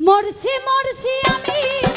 মরছি মরছি আমি।